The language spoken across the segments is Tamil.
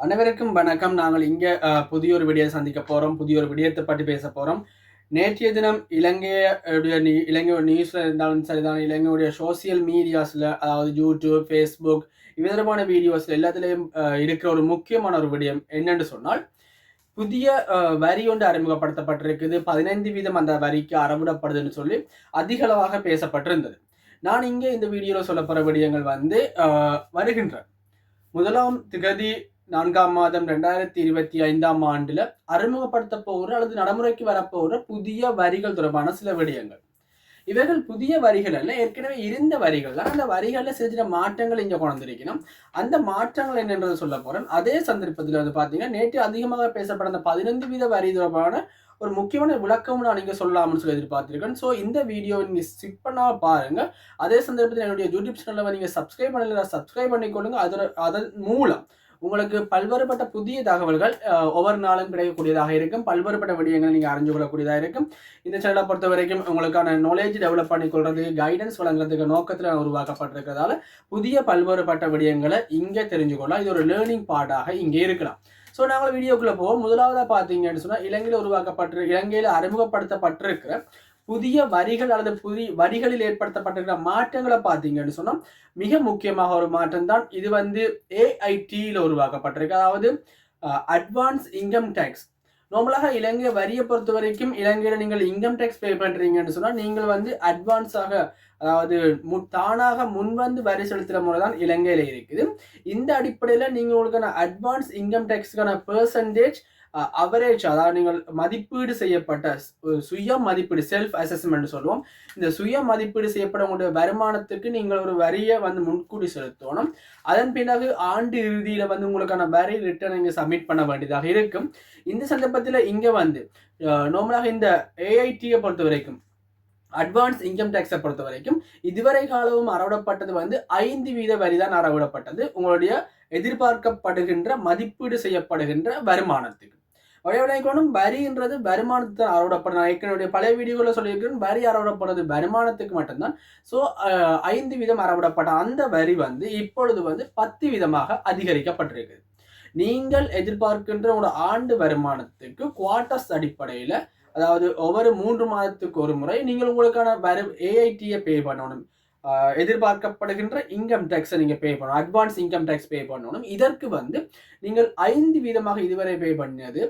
அனைவருக்கும் வணக்கம். நாங்கள் இங்கே புதிய ஒரு விடியை சந்திக்க போகிறோம் புதிய ஒரு விடயத்தை பற்றி பேச போகிறோம் நேற்றைய தினம் இலங்கையுடைய நியூ இலங்கையோட நியூஸில் இருந்தாலும் சரிதான். இலங்கையுடைய சோசியல் மீடியாஸில் அதாவது யூடியூப் ஃபேஸ்புக் விதமான வீடியோஸில் எல்லாத்துலேயும் இருக்கிற ஒரு முக்கியமான ஒரு விடயம் என்னென்னு சொன்னால் புதிய வரி ஒன்று அறிமுகப்படுத்தப்பட்டிருக்குது. பதினைந்து வீதம் அந்த வரிக்கு அறவிடப்படுதுன்னு சொல்லி அதிகளவாக பேசப்பட்டிருந்தது. நான் இங்கே இந்த வீடியோவில் சொல்ல போகிற விடயங்கள் வந்து வருகின்ற முதலாம் திகதி நான்காம் மாதம் ரெண்டாயிரத்தி இருபத்தி ஐந்தாம் ஆண்டுல அறிமுகப்படுத்த போகிற அல்லது நடைமுறைக்கு வரப்போகிற புதிய வரிகள் தொடர்பான சில விடயங்கள். இவைகள் புதிய வரிகள் அல்ல ஏற்கனவே இருந்த வரிகள் தான். அந்த வரிகளில் சில சில மாற்றங்கள் இங்கே கொண்டிருக்கணும். அந்த மாற்றங்கள் என்னன்றது சொல்ல போறேன். அதே சந்தர்ப்பத்தில் வந்து பார்த்தீங்கன்னா நேற்று அதிகமாக பேசப்பட்ட அந்த பதினைந்து வீத வரி தொடர்பான ஒரு முக்கியமான விளக்கம் நான் இங்கே சொல்லலாம்னு சொல்லி எதிர்பார்த்துருக்கேன். ஸோ இந்த வீடியோ நீங்கள் ஸ்கிப் பண்ணால் பாருங்க. அதே சந்தர்ப்பத்தில் என்னுடைய யூடியூப் சேனலில் நீங்கள் சப்ஸ்கிரைப் பண்ணல சப்ஸ்கிரைப் பண்ணிக்கொள்ளுங்க. அதோட அதன் மூலம் உங்களுக்கு பல்வேறுபட்ட புதிய தகவல்கள் ஒவ்வொரு நாளும் கிடைக்கக்கூடியதாக இருக்கும். பல்வேறுபட்ட விடயங்கள் நீங்கள் அறிஞ்சு கொள்ளக்கூடியதாக இருக்கும். இந்த சேனலை பொறுத்த வரைக்கும் உங்களுக்கான நாலேஜ் டெவலப் பண்ணி பண்ணிக்கொள்றது கைடன்ஸ் வழங்குறதுக்கு நோக்கத்தில் உருவாக்கப்பட்டிருக்கிறதால புதிய பல்வேறுபட்ட விடயங்களை இங்கே தெரிஞ்சுக்கொள்ளலாம். இது ஒரு லேர்னிங் பார்ட்டாக இங்கே இருக்கலாம். ஸோ நாங்கள் வீடியோக்குள்ளே போவோம். முதலாவதாக பார்த்தீங்கன்னு சொன்னால் இலங்கையில் உருவாக்கப்பட்டிரு இலங்கையில் அறிமுகப்படுத்தப்பட்டிருக்கிற புதிய வரிகள் அல்லது புதிய வரிகளில் ஏற்படுத்தப்பட்டிருக்கிற மாற்றங்களை பார்த்தீங்கன்னு சொன்னால் மிக முக்கியமாக ஒரு மாற்றம் தான் இது வந்து ஏஐடியில் உருவாக்கப்பட்டிருக்கு. அதாவது அட்வான்ஸ் இன்கம் டேக்ஸ் நார்மலாக இலங்கை வரியை பொறுத்த வரைக்கும் இலங்கையில் நீங்கள் இன்கம் டேக்ஸ் பே பண்ணுறீங்கன்னு சொன்னால் நீங்கள் வந்து அட்வான்ஸாக அதாவது மு தானாக முன்வந்து வரி செலுத்துகிற முறை தான் இலங்கையில் இருக்குது. இந்த அடிப்படையில் நீங்கள் உங்களுக்கான அட்வான்ஸ் இன்கம் டேக்ஸ்க்கான பெர்சன்டேஜ் அவரேஜ் அதாவது நீங்கள் மதிப்பீடு செய்யப்பட்ட சுய மதிப்பீடு செல்ஃப் அசஸ்மெண்ட் சொல்லுவோம். இந்த சுய மதிப்பீடு செய்யப்பட உங்களுடைய வருமானத்துக்கு நீங்கள் ஒரு வரியை வந்து முன்கூட்டி செலுத்தணும். அதன் பிறகு ஆண்டு இறுதியில் வந்து உங்களுக்கான வரி ரிட்டர்ன் இங்கே சப்மிட் பண்ண வேண்டியதாக இருக்கும். இந்த சந்தர்ப்பத்தில் இங்கே வந்து நார்மலாக இந்த ஏஐடியை பொறுத்த வரைக்கும் அட்வான்ஸ் இன்கம் டேக்ஸை பொறுத்த வரைக்கும் இதுவரை காலமும் அறவிடப்பட்டது வந்து ஐந்து வீத வரி தான் அறவிடப்பட்டது. உங்களுடைய எதிர்பார்க்கப்படுகின்ற மதிப்பீடு செய்யப்படுகின்ற வருமானத்துக்கு. வரைவடைக்கணும் வரின்றது வருமானத்தை தான் அறவிடப்படும் நான் ஏற்கனவே பழைய வீடியோவில் சொல்லியிருக்கிறேன் வரி அறவிடப்படுறது வருமானத்துக்கு மட்டும்தான். ஸோ ஐந்து வீதம் அறவிடப்பட்ட அந்த வரி வந்து இப்பொழுது வந்து பத்து விதமாக அதிகரிக்கப்பட்டிருக்கு நீங்கள் எதிர்பார்க்கின்ற ஒரு ஆண்டு வருமானத்துக்கு குவார்ட்டர்ஸ் அடிப்படையில் அதாவது ஒவ்வொரு மூன்று மாதத்துக்கு ஒரு முறை நீங்கள் உங்களுக்கான வரு ஏஐடியை பே பண்ணணும். எதிர்பார்க்கப்படுகின்ற இன்கம் டேக்ஸை நீங்கள் பே பண்ணணும். அட்வான்ஸ் இன்கம் டேக்ஸ் பே பண்ணணும். இதற்கு வந்து நீங்கள் ஐந்து வீதமாக இதுவரை பே பண்ணது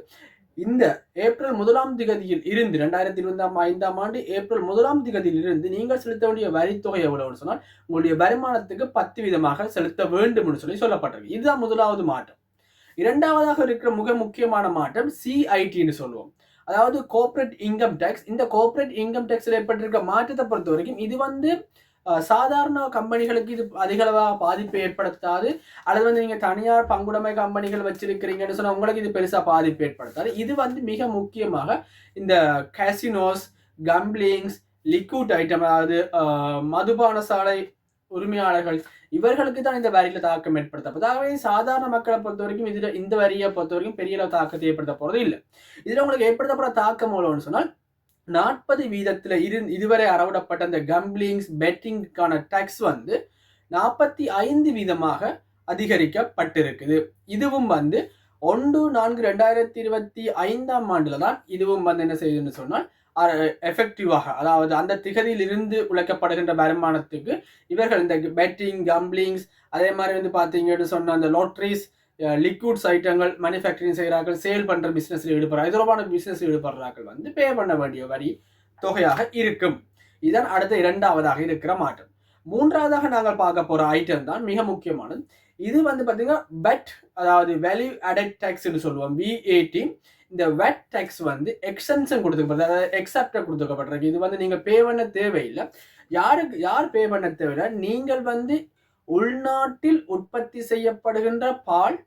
இந்த ஏப்ரல் முதலாம் திகதியில் இருந்து ரெண்டாயிரத்தி இருபதாம் ஐந்தாம் ஆண்டு ஏப்ரல் முதலாம் திகதியில் இருந்து நீங்கள் செலுத்த வேண்டிய வரித்தொகை எவ்வளவுன்னு சொன்னால் உங்களுடைய வருமானத்துக்கு பத்து வீதமாக செலுத்த வேண்டும்னு சொல்லி சொல்லப்பட்டிருக்கு. இதுதான் முதலாவது மாற்றம். இரண்டாவதாக இருக்கிற மிக முக்கியமான மாற்றம் சிஐடின்னு சொல்லுவோம். அதாவது கோஆப்ரேட் இன்கம் டேக்ஸ் இந்த கோஆப்ரேட் இன்கம் டேக்ஸில் ஏற்பட்டிருக்க மாற்றத்தை பொறுத்த வரைக்கும் இது வந்து சாதாரண கம்பெனிகளுக்கு இது அதிகளவாக பாதிப்பை ஏற்படுத்தாது. அல்லது வந்து நீங்கள் தனியார் பங்குடைமை கம்பெனிகள் வச்சிருக்கிறீங்கன்னு சொன்னால் உங்களுக்கு இது பெருசாக பாதிப்பு ஏற்படுத்தாது. இது வந்து மிக முக்கியமாக இந்த கேசினோஸ் கம்ப்ளிங்ஸ் லிக்விட் ஐட்டம் அதாவது மதுபான சாலை உரிமையாளர்கள் இவர்களுக்கு தான் இந்த வரியில தாக்கம் ஏற்படுத்தப்படுது. அதாவது சாதாரண மக்களை பொறுத்த வரைக்கும் இதுல இந்த வரியை பொறுத்த வரைக்கும் பெரிய அளவு தாக்கத்தை ஏற்படுத்த போறது இல்லை இதுல உங்களுக்கு ஏற்படுத்தப்படுற தாக்கம் எவ்வளவுன்னு சொன்னால் நாற்பது வீதத்தில் இரு இதுவரை அறவிடப்பட்ட அந்த கம்ப்ளிங்ஸ் பெட்டிங்க்கான டேக்ஸ் வந்து நாற்பத்தி ஐந்து வீதமாக அதிகரிக்கப்பட்டிருக்குது. இதுவும் வந்து ஒன்று நான்கு ரெண்டாயிரத்தி இருபத்தி ஐந்தாம் ஆண்டில் தான் இதுவும் வந்து என்ன செய்யுதுன்னு சொன்னால் எஃபெக்டிவாக அதாவது அந்த திகதியில் இருந்து உழைக்கப்படுகின்ற வருமானத்துக்கு இவர்கள் இந்த பெட்டிங் கம்ப்ளிங்ஸ் அதே மாதிரி வந்து பார்த்தீங்கன்னு சொன்ன அந்த லாட்ரிஸ் லிக்விட்ஸ் ஐட்டங்கள் மேனுஃபேக்சரிங் செய்கிறார்கள் சேல் பண்ணுற பிஸ்னஸில் ஈடுபடுறாங்க இது தொடர்பான பிஸ்னஸில் ஈடுபடுறார்கள். வந்து பே பண்ண வேண்டிய வரி தொகையாக இருக்கும். இதன் அடுத்த இரண்டாவதாக இருக்கிற மாற்றம். மூன்றாவதாக நாங்கள் பார்க்க போகிற ஐட்டம் தான் மிக முக்கியமானது. இது வந்து பார்த்தீங்கன்னா வெட் அதாவது வேல்யூ அடட் டேக்ஸ்னு சொல்லுவோம். விஏடி இந்த வெட் டேக்ஸ் வந்து எக்ஸன்ஷன் கொடுத்துக்கப்படுது. அதாவது எக்ஸப்ட கொடுத்துக்கப்பட்டிருக்கு இது வந்து நீங்கள் பே பண்ண தேவையில்லை. யாருக்கு யார் பே பண்ண தேவையில்லை? நீங்கள் வந்து உள்நாட்டில் உற்பத்தி செய்யப்படுகின்ற பால்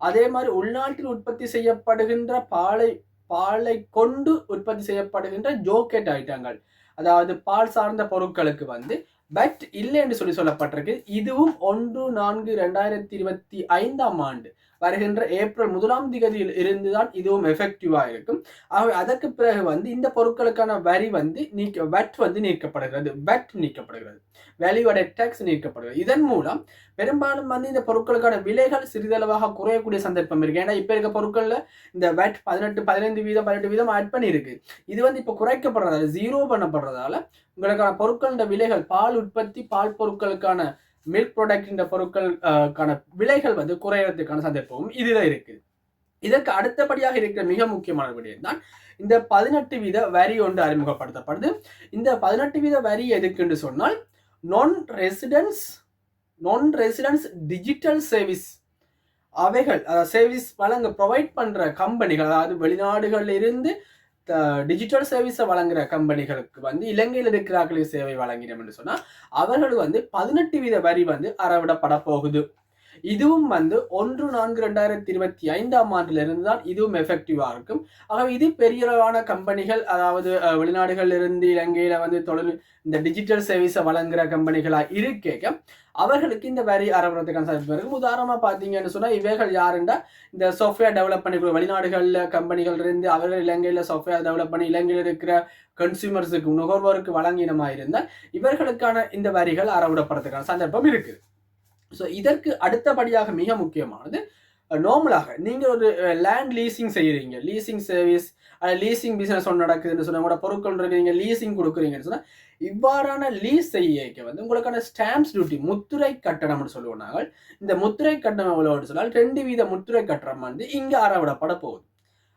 அதே மாதிரி உள்நாட்டில் உற்பத்தி செய்யப்படுகின்ற பாலை பாலை கொண்டு உற்பத்தி செய்யப்படுகின்ற ஜோக்கெட் ஐட்டங்கள். அதாவது பால் சார்ந்த பொருட்களுக்கு வந்து பட் இல்லை என்று சொல்லி சொல்லப்பட்டிருக்கு. இதுவும் ஒன்று நான்கு ரெண்டாயிரத்தி இருபத்தி ஐந்தாம் ஆண்டு. வருகின்ற ஏப்ரல் முதலாம் திகதியில் இருந்துதான் இதுவும் எஃபெக்டிவாக இருக்கும் ஆகவே அதற்கு பிறகு வந்து இந்த பொருட்களுக்கான வரி வந்து நீக்க வெட் வந்து நீக்கப்படுகிறது. வெட் நீக்கப்படுகிறது. வேல்யூ அடட் டேக்ஸ் நீக்கப்படுகிறது. இதன் மூலம் பெரும்பாலும் வந்து இந்த பொருட்களுக்கான விலைகள் சிறிதளவாக குறையக்கூடிய சந்தர்ப்பம் இருக்கு. ஏன்னா இப்போ இருக்க பொருட்களில் இந்த வெட் பதினெட்டு பதினைந்து வீதம் பதினெட்டு வீதம் ஆட் பண்ணியிருக்கு இது வந்து இப்போ குறைக்கப்படுறதால ஜீரோ பண்ணப்படுறதால உங்களுக்கான பொருட்களோட விலைகள் பால் உற்பத்தி பால் பொருட்களுக்கான மில்க் ப்ராடக்ட் பொருட்களுக்கான விலைகள் வந்து குறையறதுக்கான சந்தர்ப்பமும் இதுதான் இருக்குது. இதற்கு அடுத்தபடியாக இருக்கிற மிக முக்கியமான விடயம் தான் இந்த பதினெட்டு வீத வரி ஒன்று அறிமுகப்படுத்தப்படுது. இந்த பதினெட்டு வீத வரி எதுக்குன்னு சொன்னால் non residents non residents digital service அவைகள் சர்வீஸ் வழங்க ப்ரொவைட் பண்ணுற கம்பெனிகள் அதாவது வெளிநாடுகளில் இருந்து டிஜிட்டல் சர்வீஸை வழங்குற கம்பெனிகளுக்கு வந்து இலங்கையில் இருக்கிறார்களே சேவை வழங்கினோம் என்று சொன்னால் அவர்கள் வந்து பதினெட்டு வீத வரி வந்து அறவிடப்பட போகுது. இதுவும் வந்து ஒன்று நான்கு ரெண்டாயிரத்தி இருபத்தி ஐந்தாம் ஆண்டிலிருந்து தான் இதுவும் எஃபெக்டிவா இருக்கும். ஆகவே இது பெரியளவான கம்பெனிகள் அதாவது வெளிநாடுகளில் இருந்து இலங்கையில வந்து தொழில் இந்த டிஜிட்டல் சர்வீஸை வழங்குற கம்பெனிகளாக இருக்கேக்க அவர்களுக்கு இந்த வரி அறவுறதுக்கான சாத்தியம் இருக்கும் உதாரணமாக பார்த்தீங்கன்னு சொன்னால் இவைகள் யாருன்னா இந்த சாஃப்ட்வேர் டெவலப் பண்ணி வெளிநாடுகளில் கம்பெனிகள் இருந்து அவர்கள் இலங்கையில் சாஃப்ட்வேர் டெவலப் பண்ணி இலங்கையில் இருக்கிற கன்சியூமர்ஸுக்கு நுகர்வோருக்கு வழங்கினமாக இருந்தால் இவர்களுக்கான இந்த வரிகள் அறவிடப்படுறதுக்கான சந்தர்ப்பம் இருக்குது ஸோ இதற்கு அடுத்தபடியாக மிக முக்கியமானது நார்மலாக நீங்கள் ஒரு லேண்ட் லீசிங் செய்கிறீங்க லீசிங் சர்வீஸ் லீசிங் பிஸ்னஸ் ஒன்று நடக்குதுன்னு சொன்னால் கூட பொருட்கள் இருக்கிறீங்க நீங்கள் லீசிங் கொடுக்குறீங்கன்னு சொன்னால் இவ்வாறான லீஸ் செய்ய வந்து உங்களுக்கான ஸ்டாம்ப்ஸ் டியூட்டி முத்துரை கட்டணம்னு சொல்லுவோம் நாங்கள். இந்த முத்துரை கட்டணம் எவ்வளோன்னு சொன்னால் ரெண்டு வீத முத்துரை கட்டணம் வந்து இங்கே அறவிடப்பட போகுது.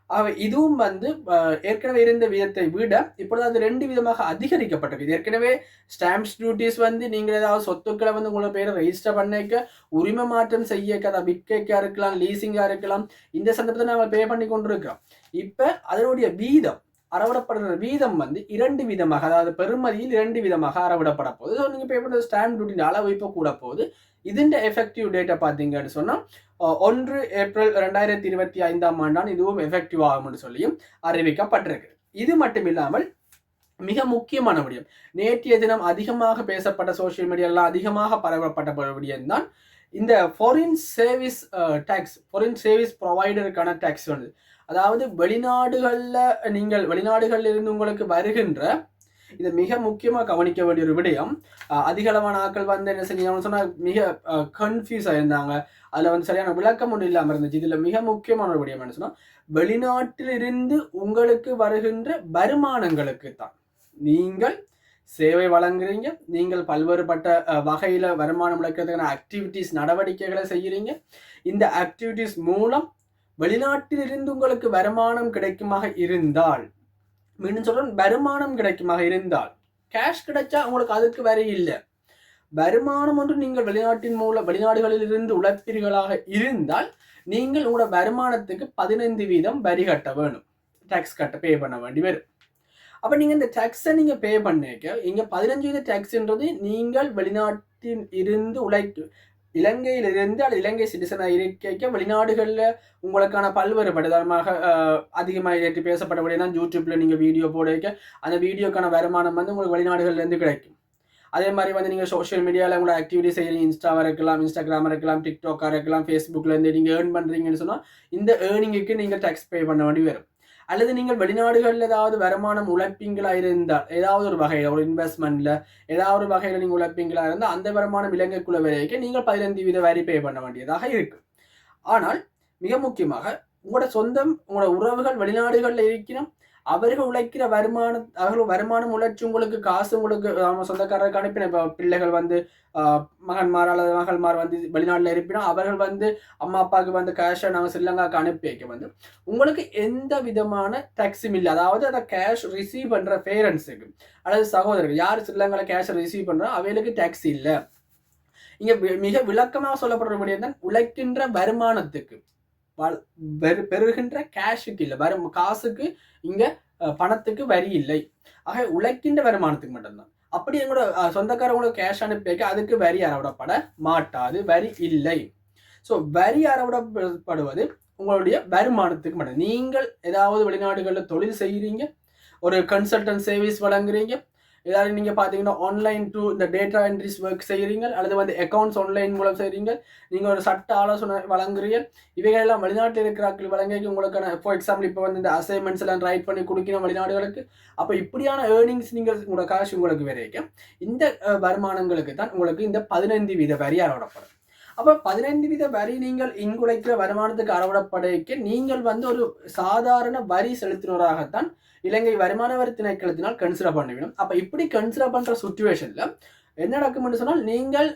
அவை இதுவும் வந்து ஏற்கனவே இருந்த விதத்தை விட இப்பொழுது அது ரெண்டு விதமாக அதிகரிக்கப்பட்டது ஏற்கனவே ஸ்டாம்ப்ஸ் டியூட்டிஸ் வந்து நீங்கள் ஏதாவது சொத்துக்களை வந்து உங்களோட பேரை ரெஜிஸ்டர் பண்ணிக்க உரிமை மாற்றம் செய்ய கதை விற்கக்கா இருக்கலாம் லீசிங்காக இருக்கலாம் இந்த சந்தர்ப்பத்தை நாங்கள் பே பண்ணி கொண்டிருக்கிறோம். இப்போ அதனுடைய வீதம் அறவிடப்படுற வீதம் வந்து இரண்டு விதமாக அதாவது பெருமதியில் இரண்டு விதமாக அறவிடப்பட போகுது. ஸோ நீங்கள் பே பண்ணுற ஸ்டாம்ப் டியூட்டியின் அளவு இப்போ கூட போகுது. இதுன்ற எஃபெக்டிவ் டேட்டா பார்த்தீங்கன்னு சொன்னால் ஒன்று ஏப்ரல் ரெண்டாயிரத்தி இருபத்தி ஐந்தாம் ஆண்டான் இதுவும் எஃபெக்டிவ் ஆகும்னு சொல்லியும் அறிவிக்கப்பட்டிருக்கு. இது மட்டும் இல்லாமல் மிக முக்கியமான விடயம் நேற்றைய தினம் அதிகமாக பேசப்பட்ட சோசியல் மீடியாலாம் அதிகமாக பரவப்பட்ட விடயம் தான் இந்த foreign service tax foreign service ப்ரொவைடருக்கான tax வந்து அதாவது வெளிநாடுகளில் நீங்கள் வெளிநாடுகளில் இருந்து உங்களுக்கு வருகின்ற இது மிக முக்கியமாக கவனிக்க வேண்டிய ஒரு விடயம் அதிகளவான ஆட்கள் வந்து என்ன செஞ்சாங்கன்னு சொன்னால் மிக கன்ஃபியூஸ் ஆயிருந்தாங்க. அதில் வந்து சரியான விளக்கம் ஒன்றும் இல்லாமல் இருந்துச்சு. இதில் மிக முக்கியமான ஒரு விடயம் என்ன சொன்னால் வெளிநாட்டிலிருந்து உங்களுக்கு வருகின்ற வருமானங்களுக்கு தான். நீங்கள் சேவை வழங்குறீங்க நீங்கள் பல்வேறுபட்ட வகையில் வருமானம் இழக்கிறதுக்கான ஆக்டிவிட்டீஸ் நடவடிக்கைகளை செய்கிறீங்க இந்த ஆக்டிவிட்டீஸ் மூலம் வெளிநாட்டிலிருந்து உங்களுக்கு வருமானம் கிடைக்குமாக இருந்தால் மீண்டும் சொல்கிறேன் வருமானம் கிடைக்குமாக இருந்தால் கேஷ் கிடைச்சா உங்களுக்கு அதுக்கு வரி இல்லை. வருமானம் ஒன்று நீங்கள் வெளிநாட்டின் மூலம் வெளிநாடுகளில் இருந்து உழைப்பீர்களாக இருந்தால் நீங்கள் உங்களோட வருமானத்துக்கு பதினைந்து வீதம் வரி கட்ட வேணும். டேக்ஸ் கட்ட பே பண்ண வேண்டி வரும். அப்போ நீங்கள் இந்த டேக்ஸை நீங்கள் பே பண்ணிக்க இங்கே பதினஞ்சு வீத டேக்ஸ்ன்றது நீங்கள் வெளிநாட்டில் இருந்து உழைக்கு இலங்கையிலிருந்து அல்லது இலங்கை சிட்டிசனாக இருக்க வெளிநாடுகளில் உங்களுக்கான பல்வேறு படுதமாக அதிகமாக ஏற்றி பேசப்படக்கூடிய தான் யூடியூப்பில் நீங்கள் வீடியோ போட வைக்க அந்த வீடியோக்கான வருமானம் வந்து உங்களுக்கு வெளிநாடுகள்லேருந்து கிடைக்கும். அதே மாதிரி வந்து நீங்கள் சோஷியல் மீடியாவில் உங்களோட ஆக்டிவிட்டி செய்கிறீங்க இன்ஸ்டாவாக இருக்கலாம் இன்ஸ்டாகிராமாக இருக்கலாம் டிக்டாக்காக இருக்கலாம் ஃபேஸ்புக்கில் நீங்கள் ஏர்ன் பண்ணுறீங்கன்னு சொன்னால் இந்த ஏர்னிங்குக்கு நீங்கள் டேக்ஸ் பே பண்ண வேண்டி வரும். அல்லது நீங்கள் வெளிநாடுகளில் ஏதாவது வருமானம் உழைப்பீங்களா இருந்தால் ஏதாவது ஒரு வகையில் ஒரு இன்வெஸ்ட்மெண்ட்ல ஏதாவது ஒரு வகையில் நீங்கள் உழைப்பீங்களா இருந்தால் அந்த வருமானம் இலங்கைக்குள்ள வரைக்கும் நீங்கள் பதினைந்து வீத வரி பே பண்ண வேண்டியதாக இருக்கு ஆனால் மிக முக்கியமாக உங்களோட சொந்தம் உங்களோட உறவுகள் வெளிநாடுகளில் இருக்கணும் அவர்கள் உழைக்கிற வருமானம் அவர்கள் வருமானம் உழைச்சி உங்களுக்கு காசு உங்களுக்கு சொந்தக்காரருக்கு அனுப்பின இப்போ பிள்ளைகள் வந்து மகன்மார் அல்லது மகள்மார் வந்து வெளிநாட்டில் இருப்பினா அவர்கள் வந்து அம்மா அப்பாவுக்கு வந்து கேஷை நாங்கள் ஸ்ரீலங்காவுக்கு அனுப்பி வைக்க வந்து உங்களுக்கு எந்த விதமான டேக்ஸும் இல்லை. அதாவது அதை கேஷ் ரிசீவ் பண்ணுற பேரண்ட்ஸுக்கு அல்லது சகோதரர்கள் யார் ஸ்ரீலங்காவில் கேஷை ரிசீவ் பண்ணுறோம் அவைகளுக்கு டேக்ஸ் இல்லை. இங்கே மிக விளக்கமாக சொல்லப்படுற தான் உழைக்கின்ற வருமானத்துக்கு. பெறுகின்ற கேஷுக்கு இல்லை வரும் காசுக்கு இங்கே பணத்துக்கு வரி இல்லை. ஆக உழைக்கின்ற வருமானத்துக்கு மட்டும்தான். அப்படி எங்களோட சொந்தக்காரங்களோட கேஷ் அனுப்பி அதுக்கு வரி அறவிடப்பட மாட்டாது வரி இல்லை. ஸோ வரி அறவிடப்படுவது உங்களுடைய வருமானத்துக்கு மட்டும். நீங்கள் ஏதாவது வெளிநாடுகளில் தொழில் செய்கிறீங்க ஒரு கன்சல்டன்ட் சர்வீஸ் வழங்குறீங்க ஏதாவது நீங்க பாத்தீங்கன்னா ஆன்லைன் டூ இந்த டேட்டா என்ட்ரிஸ் ஒர்க் செய்கிறீங்க அல்லது வந்து அக்கௌண்ட்ஸ் ஆன்லைன் மூலம் செய்கிறீங்க நீங்க ஒரு சட்ட ஆலோசனை வழங்குறீங்க இவைகளெல்லாம் வெளிநாட்டில் இருக்கிறார்கள் வழங்க உங்களுக்கான ஃபார் எக்ஸாம்பிள் இப்போ வந்து இந்த அசைன்மெண்ட்ஸ் எல்லாம் ரைட் பண்ணி கொடுக்கணும் வெளிநாடுகளுக்கு அப்போ இப்படியான ஏர்னிங்ஸ் நீங்கள் உங்களோட காசு உங்களுக்கு வரைக்கும் இந்த வருமானங்களுக்கு தான் உங்களுக்கு இந்த பதினைந்து வீத வரி அறவிடப்படும் அப்போ பதினைந்து வீத வரி நீங்கள் இங்குழைக்கிற வருமானத்துக்கு அறவிடப்படுக்க நீங்கள் வந்து ஒரு சாதாரண வரி செலுத்தினோராகத்தான் இலங்கை வருமான வரி திணைக்களத்தினால் கன்சிடர் பண்ணிவிடும். அப்போ இப்படி கன்சிடர் பண்ணுற சுச்சுவேஷனில் என்ன நடக்கும்னு சொன்னால் நீங்கள்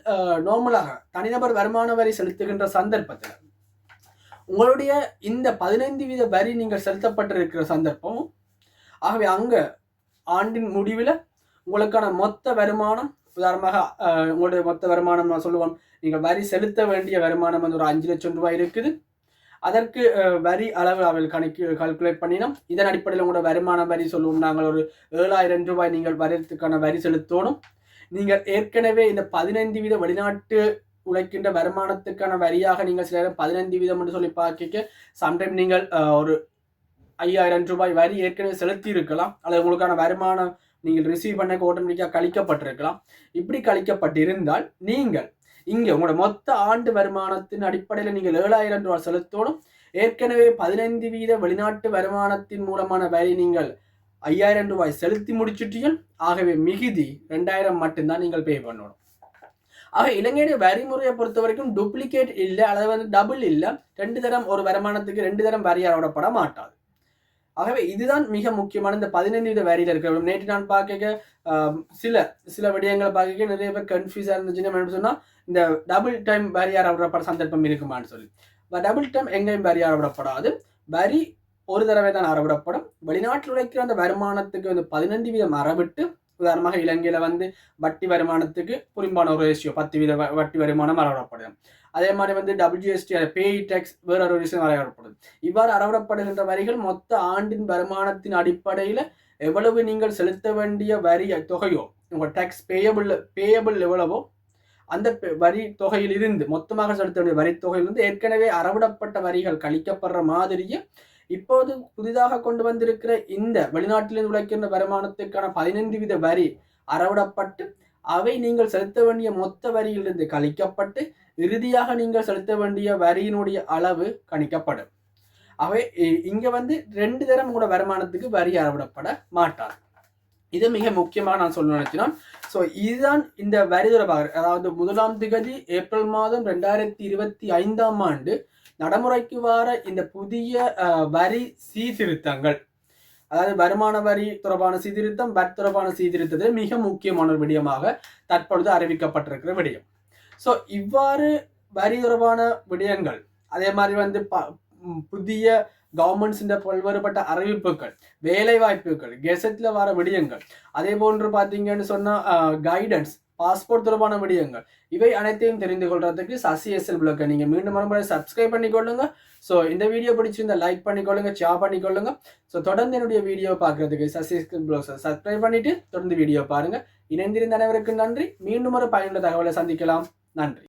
நார்மலாக தனிநபர் வருமான வரி செலுத்துகின்ற சந்தர்ப்பத்தில் உங்களுடைய இந்த பதினைந்து வீத வரி நீங்கள் செலுத்தப்பட்டிருக்கிற சந்தர்ப்பம் ஆகவே அங்கே ஆண்டின் முடிவில் உங்களுக்கான மொத்த வருமானம் உதாரணமாக உங்களுடைய மொத்த வருமானம் நான் சொல்லுவோம் நீங்கள் வரி செலுத்த வேண்டிய வருமானம் வந்து ஒரு அஞ்சு லட்சம் ரூபாய் இருக்குது. அதற்கு வரி அளவு அவள் கணக்கு கால்குலேட் பண்ணினோம். இதன் அடிப்படையில் உங்களோட வருமான வரி சொல்லுவோம். நாங்கள் ஒரு ஏழாயிரம் ரூபாய் நீங்கள் வரத்துக்கான வரி செலுத்தணும். நீங்கள் ஏற்கனவே இந்த பதினைந்து வீத வெளிநாட்டு உழைக்கின்ற வருமானத்துக்கான வரியாக நீங்கள் சில நேரம் பதினைந்து வீதம் என்று சொல்லி பார்க்க சம்டைம் நீங்கள் ஒரு ஐயாயிரம் ரூபாய் வரி ஏற்கனவே செலுத்தி இருக்கலாம் அல்லது உங்களுக்கான வருமானம் நீங்கள் ரிசீவ் பண்ண ஆட்டோமேட்டிக்காக கழிக்கப்பட்டிருக்கலாம். இப்படி கழிக்கப்பட்டிருந்தால் நீங்கள் இங்கே உங்களோட மொத்த ஆண்டு வருமானத்தின் அடிப்படையில் நீங்கள் ஏழாயிரம் ரூபாய் செலுத்தணும். ஏற்கனவே பதினைந்து வீத வெளிநாட்டு வருமானத்தின் மூலமான வரி நீங்கள் ஐயாயிரம் ரூபாய் செலுத்தி முடிச்சுட்டீர்கள். ஆகவே மிகுதி ரெண்டாயிரம் மட்டும்தான் நீங்கள் பே பண்ணணும். ஆக இலங்கையுடைய வரிமுறையை பொறுத்த வரைக்கும் டூப்ளிகேட் இல்லை அல்லது வந்து டபுள் இல்லை. ரெண்டு தரம் ஒரு வருமானத்துக்கு ரெண்டு தரம் வரி அளவிடப்பட மாட்டாது. ஆகவே இதுதான் மிக முக்கியமான இந்த பதினைந்து வீத வரியில் இருக்கிற நேற்று நான் பார்க்க சில சில விடயங்களை பார்க்க நிறைய பேர் கன்ஃபியூஸாக இருந்துச்சுன்னு சொன்னால் இந்த டபுள் டைம் பேரியார் அறவிடப்பட சந்தர்ப்பம் இருக்குமான்னு சொல்லி. டபுள் டைம் எங்கேயும் பேரியார் விடப்படாது வரி ஒரு தடவை தான் அறவிடப்படும் வெளிநாட்டில் உழைக்கிற அந்த வருமானத்துக்கு வந்து பதினைந்து வீதம் அறவிட்டு உதாரணமாக இலங்கையில் வந்து வட்டி வருமானத்துக்கு புரிம்பான ஒரு ரேஷியோ பத்து வீத வட்டி வருமானம் அறவிடப்படும் அதே மாதிரி வந்து டபிள்யூஎஸ்டி பேய் டேக்ஸ் வேறு ஒரு விஷயம் அறவிடப்படுது இவ்வாறு அறவிடப்படுகின்ற வரிகள் மொத்த ஆண்டின் வருமானத்தின் அடிப்படையில் எவ்வளவு நீங்கள் செலுத்த வேண்டிய வரி தொகையோ உங்கள் டேக்ஸ் பேயபிள் பேயபிள் எவ்வளவோ அந்த வரி தொகையில் இருந்து மொத்தமாக செலுத்த வேண்டிய வரி தொகையிலிருந்து ஏற்கனவே அறவிடப்பட்ட வரிகள் கழிக்கப்படுற மாதிரியே இப்போது புதிதாக கொண்டு வந்திருக்கிற இந்த வெளிநாட்டிலிருந்து உழைக்கின்ற வருமானத்துக்கான பதினைந்து வித வரி அறவிடப்பட்டு அவை நீங்கள் செலுத்த வேண்டிய மொத்த வரியிலிருந்து கழிக்கப்பட்டு இறுதியாக நீங்கள் செலுத்த வேண்டிய வரியினுடைய அளவு கணிக்கப்படும். அவை இ- இங்க வந்து ரெண்டு தரம் உங்களோட வருமானத்துக்கு வரி அறவிடப்பட மாட்டார் இது மிக முக்கியமாக நான் சொல்ல நினைச்சினோம் ஸோ இதுதான் இந்த வரி தொடர்பாக அதாவது முதலாம் திகதி ஏப்ரல் மாதம் ரெண்டாயிரத்தி இருபத்தி ஐந்தாம் ஆண்டு நடைமுறைக்கு வர இந்த புதிய வரி சீர்திருத்தங்கள். அதாவது வருமான வரி தொடர்பான சீர்திருத்தம் வட் தொடர்பான சீர்திருத்தது மிக முக்கியமான ஒரு விடயமாக தற்பொழுது அறிவிக்கப்பட்டிருக்கிற விடயம். ஸோ இவ்வாறு வரி தொடர்பான விடயங்கள் அதே மாதிரி வந்து ப- புதிய கவர்மெண்ட்ஸின் பல்வேறுபட்ட அறிவிப்புகள் வேலை வாய்ப்புகள் கெசட்ல வர விடயங்கள் அதே போன்று பார்த்தீங்கன்னு சொன்னால் கைடன்ஸ் பாஸ்போர்ட் தொடர்பான விடயங்கள் இவை அனைத்தையும் தெரிந்து கொள்றதுக்கு சசி எஸ்எல் பிளாக்கை நீங்கள் மீண்டும் மறுமுறை சப்ஸ்கிரைப் பண்ணிக்கொள்ளுங்க. ஸோ இந்த வீடியோ பிடிச்சிருந்தா லைக் பண்ணிக்கொள்ளுங்க ஷேர் பண்ணிக்கொள்ளுங்க. ஸோ தொடர்ந்து என்னுடைய வீடியோ பார்க்கறதுக்கு சசி சப்ஸ்கிரைப் பண்ணிட்டு தொடர்ந்து வீடியோ பாருங்க. இணைந்திருந்த அனைவருக்கும் நன்றி. மீண்டும் ஒரு பயனுள்ள தகவலை சந்திக்கலாம். நன்றி.